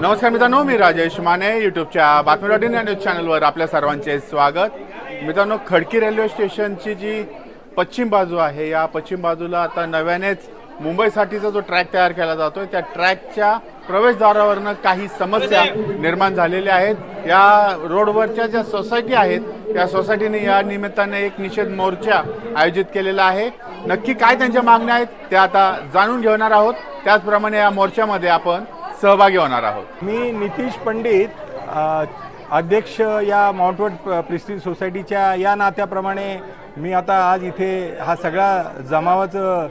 नमस्कार मित्रांनो मी राजेश माने युट्यूबच्या बातमी डॉट इन न्यूज चॅनलवर आपल्या सर्वांचे स्वागत. मित्रांनो खडकी रेल्वे स्टेशनची जी पश्चिम बाजू आहे या पश्चिम बाजूला आता नव्यानेच मुंबईसाठीचा जो ट्रॅक तयार केला जातोय त्या ट्रॅकच्या प्रवेशद्वारावरनं काही समस्या निर्माण झालेल्या आहेत. या रोडवरच्या ज्या सोसायटी आहेत त्या सोसायटीने या निमित्ताने एक निषेध मोर्चा आयोजित केलेला आहे. नक्की काय त्यांच्या मागण्या आहेत त्या आता जाणून घेणार आहोत. त्याचप्रमाणे या मोर्चामध्ये आपण सहभागी होणार आहोत. मी नितीश पंडित अध्यक्ष या माउंटवर्ड प- प्रिस्टीज सोसायटीच्या या नात्याप्रमाणे मी आता आज इथे हा सगळा जमावाचं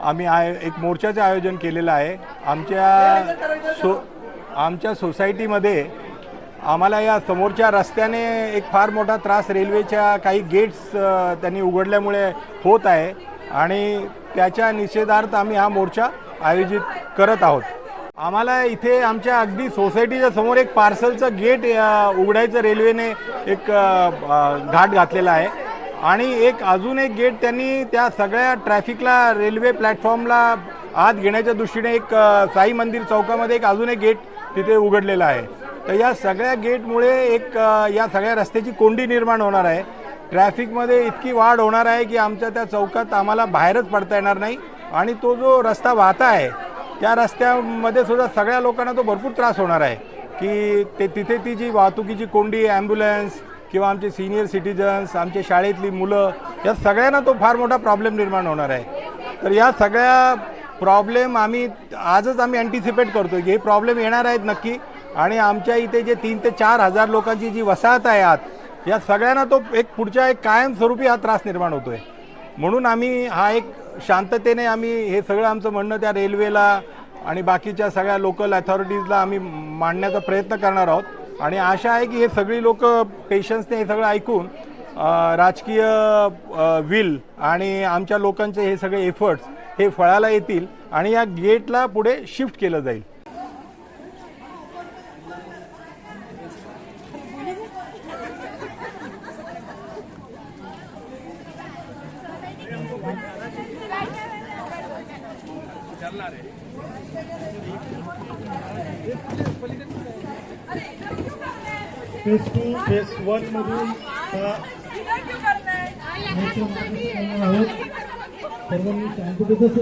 आम्ही आय एक मोर्चाचं आयोजन केलेलं आहे. आमच्या सो आमच्या सोसायटीमध्ये आम्हाला या समोरच्या रस्त्याने एक फार मोठा त्रास रेल्वेच्या काही गेट्स त्यांनी उघडल्यामुळे होत आहे आणि त्याच्या निषेधार्थ आम्ही हा मोर्चा आयोजित करत आहोत. आम्हाला इथे आमच्या अगदी सोसायटीच्या समोर एक पार्सलचं गेट उघडायचं रेल्वेने एक घाट घातलेला आहे. आणि एक अजून एक गेट त्यांनी त्या सगळ्या ट्रॅफिकला रेल्वे प्लॅटफॉर्मला आत घेण्याच्या दृष्टीने एक साई मंदिर चौकामध्ये एक अजून एक गेट तिथे उघडलेलं आहे. तर या सगळ्या गेटमुळे एक या सगळ्या रस्त्याची कोंडी निर्माण होणार आहे. ट्रॅफिकमध्ये इतकी वाढ होणार आहे की आमच्या त्या चौकात आम्हाला बाहेरच पडता येणार नाही. आणि तो जो रस्ता वाहता आहे त्या रस्त्यामध्ये सुद्धा सगळ्या लोकांना तो भरपूर त्रास होणार आहे. की ते तिथे ती जी वाहतुकीची कोंडी ॲम्ब्युलन्स किंवा आमचे सिनियर सिटीजन्स आमचे शाळेतली मुलं या सगळ्यांना तो फार मोठा प्रॉब्लेम निर्माण होणार आहे. तर या सगळ्या प्रॉब्लेम आम्ही आजच आम्ही अँटिसिपेट करतो की हे प्रॉब्लेम येणार आहेत नक्की. आणि आमच्या इथे जे तीन ते चार हजार लोकांची जी वसाहत आहे आत या सगळ्यांना तो एक पुढच्या एक कायमस्वरूपी हा त्रास निर्माण होतोय. म्हणून आम्ही हा एक शांततेने आम्ही हे सगळं आमचं म्हणणं त्या रेल्वेला आणि बाकीच्या सगळ्या लोकल अथॉरिटीजला आम्ही मांडण्याचा प्रयत्न करणार आहोत. आणि आशा आहे की हे सगळी लोक पेशन्सने हे सगळं ऐकून राजकीय विल आणि आमच्या लोकांचे हे सगळे एफर्ट्स हे फळाला येतील आणि या गेटला पुढे शिफ्ट केलं जाईल. फेज टू फेज वन मधून हा? मोर्चा मार्गदर्शन आहोत सर्वांनी शांततेचं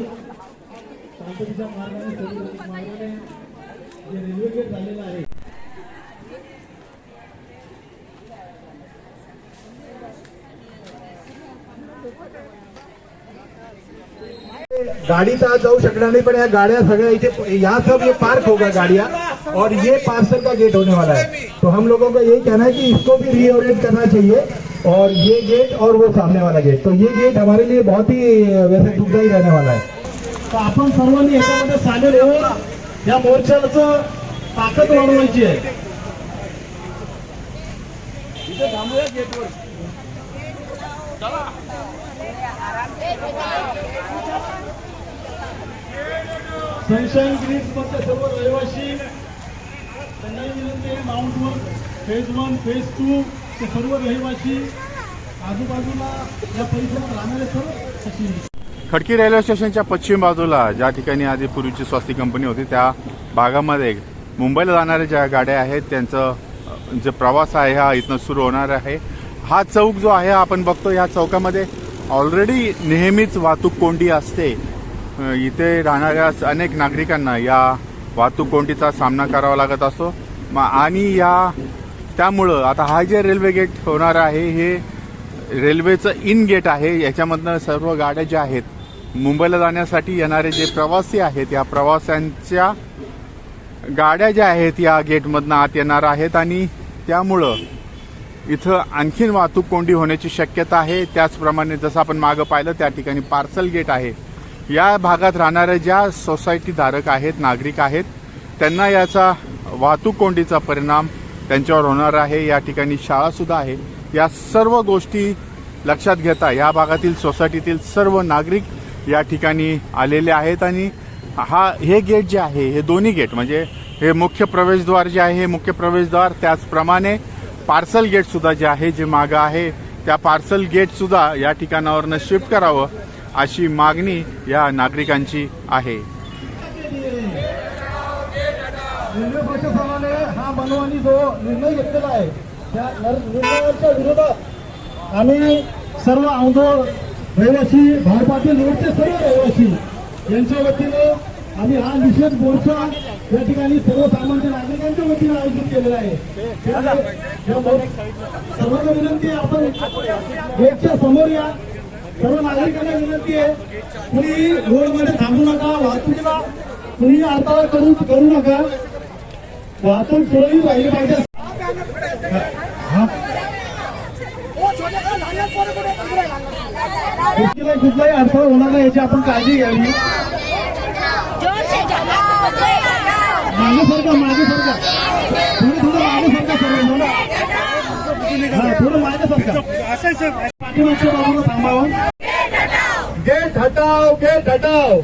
शांततेच्या मार्गाने सर्व मार्गाने जे रेल्वे गेट झालेलं आहे गाड़ी तो आज जाऊ सकना नहीं पर यहाँ गाड़ियाँ सगळ्या इथे यहाँ सब ये पार्क होगा गाड़ियाँ और ये पार्सल का गेट होने वाला है। तो हम लोगों का यही कहना है कि इसको भी रीओरिएंट करना चाहिए और ये गेट और वो सामने वाला गेट तो ये गेट हमारे लिए बहुत ही वैसे सुविधा ही रहने वाला है। तर आपण सर्वांनी याच्यामध्ये सामील होऊन या मोर्चाचं ताकद वाढवायची आहे. सनशाईन ग्रीन्स मधले सर्व रहिवासी. त्यांना विनंती आहे माउंटवर फेज वन फेज टू ते सर्व रहिवासी आजूबाजूला या परिसरात राहणारे सर्व अशी खडकी रेल्वे स्टेशनच्या पश्चिम बाजूला ज्या ठिकाणी आधी पूर्वीची स्वस्ती कंपनी होती त्या भागामध्ये मुंबईला जाणाऱ्या ज्या गाड्या आहेत त्यांचं जे प्रवास आहे हा इथनं सुरू होणार आहे. हा चौक जो आहे आपण बघतो या चौकामध्ये ऑलरेडी नेहमीच वाहतूक कोंडी असते. इथे राहणाऱ्या अनेक नागरिकांना या वाहतूक कोंडीचा सामना करावा लागत असतो. आणि या त्यामुळं आता हा जे रेल्वे गेट होणार आहे हे रेल्वेचं इन गेट आहे याच्यामधनं सर्व गाड्या ज्या आहेत मुंबईला जाण्यासाठी येणारे जे प्रवासी आहेत या प्रवाशांच्या गाड्या ज्या आहेत या गेटमधनं आत येणार आहेत. आणि त्यामुळं इथं आणखीन वाहतूक कोंडी होण्याची शक्यता आहे. त्याचप्रमाणे जसं आपण मागं पाहिलं त्या ठिकाणी पार्सल गेट आहे. या भागात राहणाऱ्या ज्या सोसायटी धारक आहेत नागरिक आहेत त्यांना याचा वाहतूक कोंडीचा परिणाम त्यांच्यावर होणार आहे. या ठिकाणी शाळासुद्धा आहे. या सर्व गोष्टी लक्षात घेता या भागातील सोसायटीतील सर्व नागरिक या ठिकाणी आलेले आहेत आणि हा हे गेट जे आहे हे दोन्ही गेट म्हणजे हे मुख्य प्रवेशद्वार जे आहे हे मुख्य प्रवेशद्वार त्याचप्रमाणे पार्सल गेटसुद्धा जे आहे जे मागं आहे त्या पार्सल गेटसुद्धा या ठिकाणावरनं शिफ्ट करावं अशी मागणी या नागरिकांची आहे. रेल्वे प्रशासनाने हा मनमानी जो निर्णय घेतलेला आहे त्या निर्णयाच्या विरोधात आम्ही सर्व औंधोड रहिवासी भारतातील रोडचे सर्व रहिवासी यांच्या वतीने आम्ही हा निषेध मोर्चा या ठिकाणी सर्वसामान्य नागरिकांच्या वतीने आयोजित केलेला आहे. सर्वांना विनंती आपण गेटच्या समोर या. सर्व नागरिकांना विनंती आहे कुणी रोडमध्ये थांबू नका वाहतुकीला कुणी अडथळा करू करू नका. वाहतूक सुरळीत राहिली पाहिजे. कुठलाही अडथळा होणार नाही याची आपण काळजी घ्यावी. जोर से मागे सरका मागे सरका थोडं थोडं मागे सरका सर्व हो थोडं हा थोडं मागे सरका पाठीमागच्या बाजूला थांबावं गेट हटाव गेट हटाव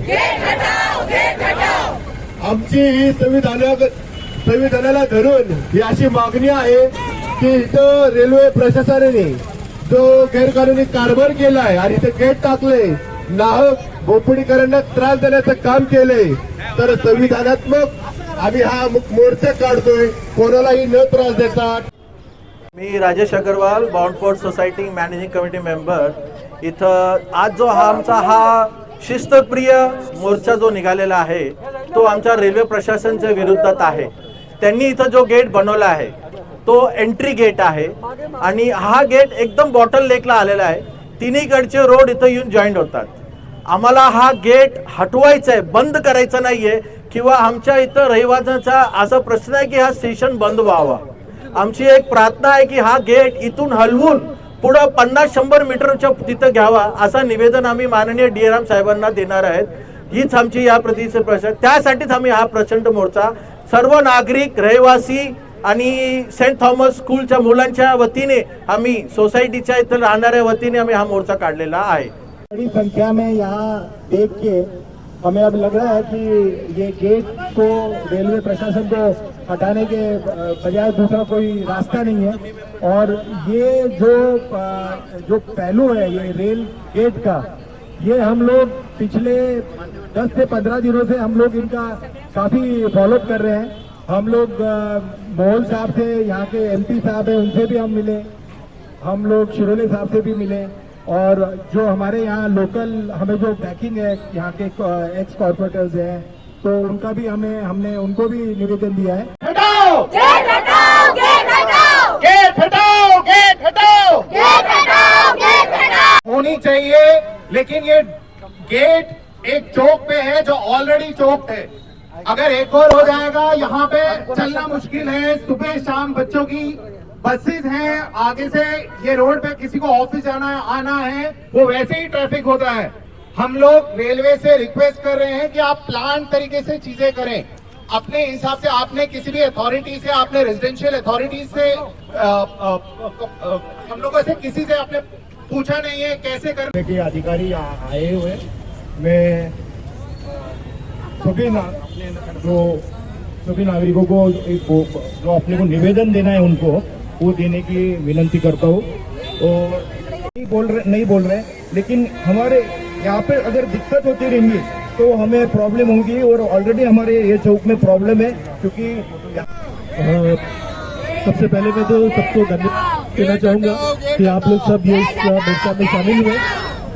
आमची ही संविधाना संविधानाला धरून ही अशी मागणी आहे की इथं रेल्वे प्रशासनाने जो गैरकानूनी कारभार केलाय आणि इथं गेट टाकले नाहक बोपडीकरांना त्रास देण्याचं काम केलंय तर संविधानात्मक आम्ही हा मोर्चा काढतोय. कोणालाही न त्रास देतात मी राजेश अग्रवाल बाउंडफोर्ड सोसायटी मॅनेजिंग कमिटी मेंबर इथं आज जो हा आमचा हा शिस्तप्रिय मोर्चा जो निघालेला आहे तो आमच्या रेल्वे प्रशासनच्या विरोधात आहे. त्यांनी इथं जो गेट बनवला आहे तो एंट्री गेट आहे. आणि हा गेट एकदम बॉटल लेकला आलेला आहे. तिन्हीकडचे रोड इथं येऊन जॉईंट होतात. आम्हाला हा गेट हटवायचा आहे बंद करायचा नाहीये किंवा आमच्या इथं रहिवाशांचा असा प्रश्न आहे की हा स्टेशन बंद व्हावा. आमची एक प्रार्थना आहे की हा गेट इथून हलवून पुढं पन्नास शंभर मीटरच्या तिथं घ्यावा असं निवेदन आम्ही माननीय डी राम साहेबांना देणार आहेत. हीच आमची या प्रतीचे प्रश्न. त्यासाठीच आम्ही हा प्रचंड मोर्चा सर्व नागरिक रहिवासी आणि सेंट थॉमस स्कूलच्या मुलांच्या वतीने आम्ही सोसायटीच्या इथं राहणाऱ्या वतीने आम्ही हा मोर्चा काढलेला आहे. बड़ी संख्या में यहाँ देख के हमें अब लग रहा है कि ये गेट को रेलवे प्रशासन को हटाने के बजाय दूसरा कोई रास्ता नहीं है। और ये जो जो पहलू है, ये रेल गेट का, ये हम लोग पिछले 10 से 15 दिनों से हम लोग इनका काफ़ी फॉलोअप कर रहे हैं। हम लोग मोहल साहब से, यहाँ के एमपी साहब हैं, उनसे भी हम मिले। हम लोग शिरोले साहब से भी मिले। और जो हमारे यहाँ लोकल हमें जो बैकिंग है, यहाँ के एक्स कॉर्पोरेटर्स हैं तो उनका भी हमें हमने उनको भी निवेदन दिया है। गेट हटाओ गेट हटाओ! गेट हटाओ गेट हटाओ! गेट हटाओ गेट हटाओ! होनी चाहिए लेकिन ये गेट एक चौक पे है जो ऑलरेडी चौक है। अगर एक और हो जाएगा यहाँ पे चलना मुश्किल है। सुबह शाम बच्चों की बसेस हैं आगे से ये रोड पे किसी को ऑफ़िस जाना है आना है वो वैसे ही ट्रैफ़िक होता है। हम लोग रेलवे से रिक्वेस्ट कर रहे हैं कि आप प्लान तरीके से चीज़ें करें। अपने हिसाब से आपने किसी भी अथॉरिटी से, आपने रेजिडेंशियल अथॉरिटी से हम लोगों से किसी से आपने पूछा नहीं है कैसे कर के अधिकारी आए हुए मैं सभी जो सभी नागरिकों को जो अपने को निवेदन देना है उनको, वो देने की विनंती करता हूँ। और नहीं बोल रहे, नहीं बोल रहे, लेकिन हमारे यहाँ पे अगर दिक्कत होती रहेंगी तो हमें प्रॉब्लम होगी और ऑलरेडी हमारे ये चौक में प्रॉब्लम है, क्योंकि सबसे पहले मैं तो सबको धन्यवाद देना चाहूँगा कि आप लोग सब ये मोर्चा में शामिल हुए।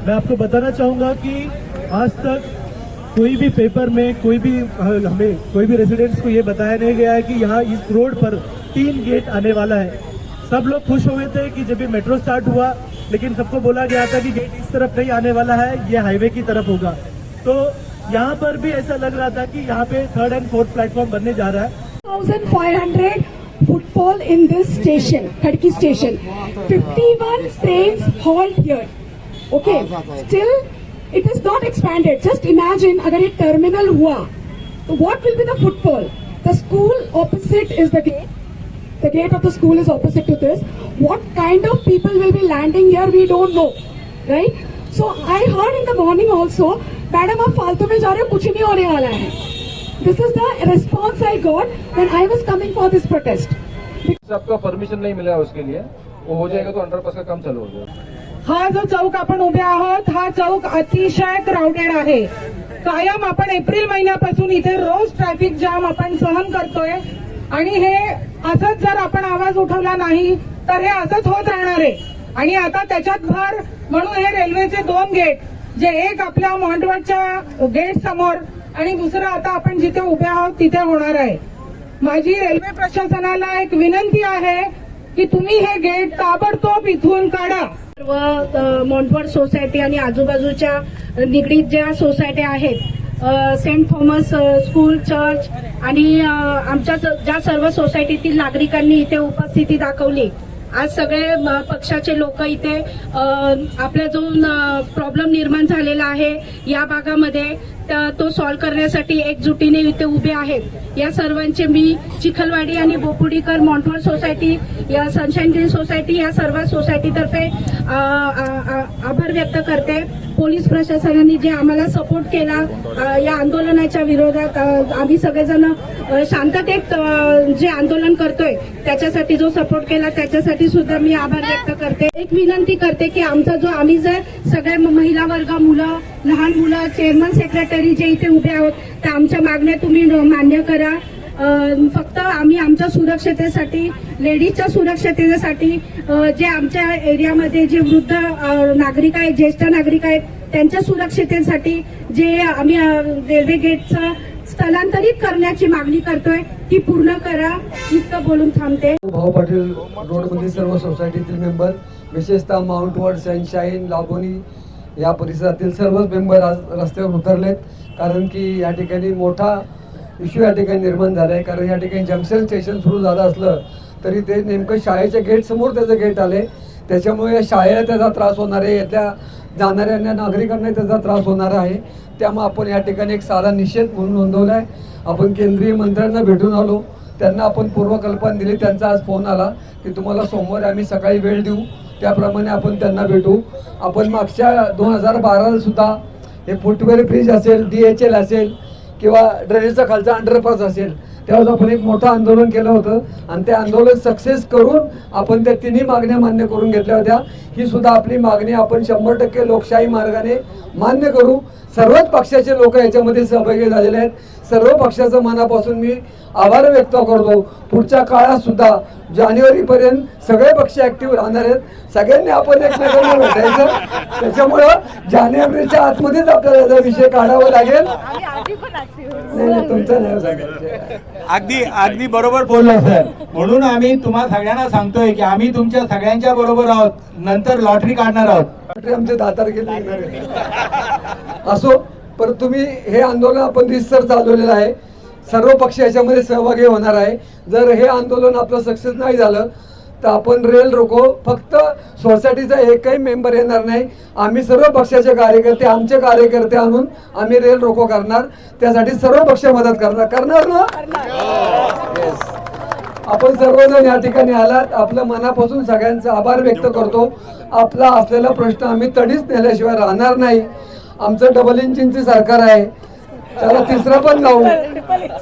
मैं आपको बताना चाहूँगा कि आज तक कोई भी पेपर में कोई भी हमें कोई भी रेजिडेंट्स को ये बताया नहीं गया है कि यहाँ इस रोड पर तीन गेट आने वाला है। सब लोग खुश हुए थे कि जब ये मेट्रो स्टार्ट हुआ लेकिन सबको बोला गया था कि गेट इस तरफ़ नहीं आने वाला है, ये हाईवे की तरफ़ होगा। तो यहाँ पर भी ऐसा लग रहा था कि यहाँ पे थर्ड एंड फोर्थ प्लेटफॉर्म बनने जा रहा है। 1500 footfall in this station Khadki station 51 one train halt here okay still it is not expanded just imagine अगर ये टर्मिनल हुआ तो what will be the footfall the school opposite is the gate The gate of the school is opposite to this. What kind of people will be landing here? We don't know, right? So I heard in the morning also, madam आप फालतू में जा रहे हो कुछ नहीं होने वाला है. This is the response I got when I was coming for this protest. आपका परमिशन नहीं मिला उसके लिए वो हो जाएगा तो अंडरपास का काम चालू हो जाएगा हा जो चौक आपण उभे आहोत हा चौक अतिशय क्राऊडेड आहे कायम आपण एप्रिल महिन्यापासून इथे रोज ट्रॅफिक जाम आपण सहन करतोय आणि हे असंच जर आपण आवाज उठवला नाही तर हे असंच होत राहणार आहे. आणि आता त्याच्यात भर म्हणून हे रेल्वेचे दोन गेट जे एक आपल्या मॉन्टवटच्या गेट समोर आणि दुसरं आता आपण जिथे उभे आहोत तिथे होणार आहे. माझी रेल्वे प्रशासनाला एक विनंती आहे की तुम्ही हे गेट ताबडतोब इथून काढा. सर्व अ, सोसायटी आणि आजूबाजूच्या निगडीत ज्या सोसायट्या आहेत सेंट थॉमस स्कूल चर्च आणि आमच्या ज्या सर्व सोसायटीतील नागरिकांनी इथे उपस्थिती दाखवली. आज सगळे पक्षाचे लोक इथे आपला जो प्रॉब्लेम निर्माण झालेला आहे या भागामध्ये तो सॉल्व्ह करण्यासाठी एकजुटीने इथे उभे आहेत. या सर्वांचे मी चिखलवाडी आणि बोपुडीकर मॉन्टवर सोसायटी या सनशाईन ग्रीन सोसायटी या सर्व सोसायटीतर्फे आ- आभार व्यक्त करते. पोलीस प्रशासनाने जे आम्हाला सपोर्ट केला या आंदोलनाच्या विरोधात आम्ही सगळेजण शांततेत जे आंदोलन करतोय त्याच्यासाठी जो सपोर्ट केला त्याच्यासाठी सुद्धा मी आभार व्यक्त करते. एक विनंती करते की आमचा जो आम्ही जर सगळ्या म- महिला वर्ग मुलं लहान मुलं चेअरमन सेक्रेटरी जे इथे उभे आहोत त्या आमच्या मागण्या तुम्ही मान्य करा. फक्त आम्ही आमच्या सुरक्षतेसाठी लेडीजच्या सुरक्षतेसाठी जे आमच्या एरियामध्ये जे वृद्ध नागरिक आहेत ज्येष्ठ नागरिक आहेत त्यांच्या सुरक्षतेसाठी जे आम्ही रेल्वे गेटचं स्थलांतरित करण्याची मागणी करतोय ती पूर्ण करा. इतकं बोलून थांबते. भाऊ पाटील रोडमधील सर्व सोसायटीतील मेंबर विशेषतः माउंट वर्ड सनशाईन लाभोनी या परिसरातील सर्वच मेंबर आज रस्त्यावर उतरलेत. कारण की या ठिकाणी मोठा इश्यू या ठिकाणी निर्माण झाला आहे कारण या ठिकाणी जंक्शन स्टेशन सुरू झालं असलं तरी ते नेमकं शाळेच्या गेट समोर त्याचं गेट आले त्याच्यामुळे या शाळेला त्याचा त्रास होणार आहे. यातल्या जाणाऱ्या नागरिकांना त्याचा त्रास होणार आहे. त्यामुळे आपण या ठिकाणी एक साधा निषेध म्हणून नोंदवला आहे आपण केंद्रीय मंत्र्यांना भेटून आलो. त्यांना आपण पूर्वकल्पना दिली. त्यांचा आज फोन आला की तुम्हाला सोमवारी आम्ही सकाळी वेळ देऊ. त्याप्रमाणे आपण त्यांना भेटू. आपण मागच्या दोन हजार बाराला सुद्धा हे फुटवेअर फ्रीज असेल डी एच एल असेल किंवा ड्रेनेजचा खालचा अंडरपास असेल त्यावेळेस आपण एक मोठं आंदोलन केलं होतं. आणि ते आंदोलन सक्सेस करून आपण त्या तिन्ही मागण्या मान्य करून घेतल्या होत्या. ही सुद्धा आपली मागणी आपण शंभर टक्के लोकशाही मार्गाने मान्य करू. सर्वच पक्षाचे लोक याच्यामध्ये सहभागी झालेले आहेत. सर्व पक्षाचं मनापासून मी आभार व्यक्त करतो. पुढच्या काळात सुद्धा जानेवारीपर्यंत सगळे पक्ष ऍक्टिव्ह राहणार आहेत. सगळ्यांनी आपण एकमेकांना भेटायचं. त्याच्यामुळं जानेवारीच्या आतमध्येच आपल्याला याचा विषय काढावा लागेल. नाही नाही तुमचा नाही सांगायचं अगदी अगदी बरोबर बोलला सर. म्हणून आम्ही तुम्हा सगळ्यांना सांगतोय की आम्ही तुमच्या सगळ्यांच्या बरोबर आहोत. नंतर लॉटरी काढणार आहोत. लॉटरी आमचे दहा तारखेला. असो पण तुम्ही हे आंदोलन आपण रिसर चालवलेलं आहे. सर्व पक्ष याच्यामध्ये सहभागी होणार आहे. जर हे आंदोलन आपलं सक्सेस नाही झालं तर आपण रेल रोको फक्त सोसायटीचा एकही मेंबर येणार नाही. आम्ही सर्व पक्षाचे कार्यकर्ते आमचे कार्यकर्ते आणून आम्ही रेल रोको करणार. त्यासाठी सर्व पक्ष मदत करणार. करणार ना. आपण सर्वजण या ठिकाणी आलात. आपल्या मनापासून सगळ्यांचा आभार व्यक्त करतो. आपला असलेला प्रश्न आम्ही तडीच नेल्याशिवाय राहणार नाही. आमचं डबल इंजिनचे सरकार आहे. त्याला तिसरं पण लावू.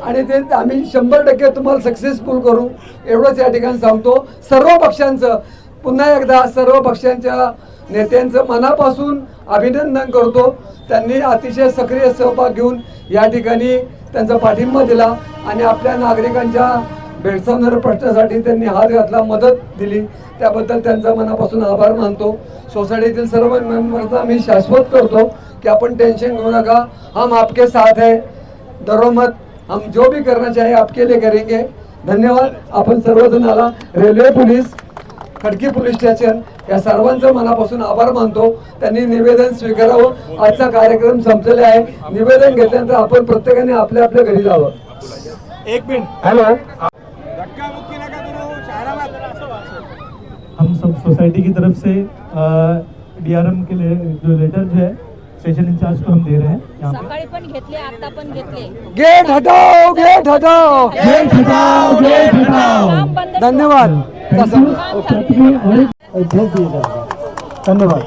आणि ते आम्ही शंभर टक्के तुम्हाला सक्सेसफुल करू. एवढंच या ठिकाणी सांगतो. सर्व पक्षांचं पुन्हा एकदा सर्व पक्षांच्या नेत्यांचं मनापासून अभिनंदन करतो. त्यांनी अतिशय सक्रिय सहभाग घेऊन या ठिकाणी त्यांचा पाठिंबा दिला आणि आपल्या नागरिकांच्या भेडसावणाऱ्या प्रश्नासाठी त्यांनी हात घातला मदत दिली. त्याबद्दल त्यांचा मनापासून आभार मानतो. सोसायटीतील सर्व मेंबर्सना मी शाश्वत करतो की आपण टेंशन घेऊ नका. हम आपके साथ है. डरो मत हम जो भी करना चाहे आपके लिए करेंगे. धन्यवाद. आपण सर्वजण आला. Railway police Khadki police station या सर्वांचं मनापासून आभार मानतो. त्यांनी निवेदन स्वीकारावं. आजचा कार्यक्रम संपलेला आहे. निवेदन घेतल्यानंतर आपण प्रत्येकाने आपल्या आपल्या घरी जावं. एक मिनिट. हॅलो. सोसाइटी की तरफ से डीआरएम के लिए जो लेटर जो है स्टेशन इंचार्ज को हम दे रहे हैं सकाळी पण घेतले आता पण घेतले. गेट हटाओ गेट हटाओ। गेट हटाओ गेट हटाओ। धन्यवाद. धन्यवाद.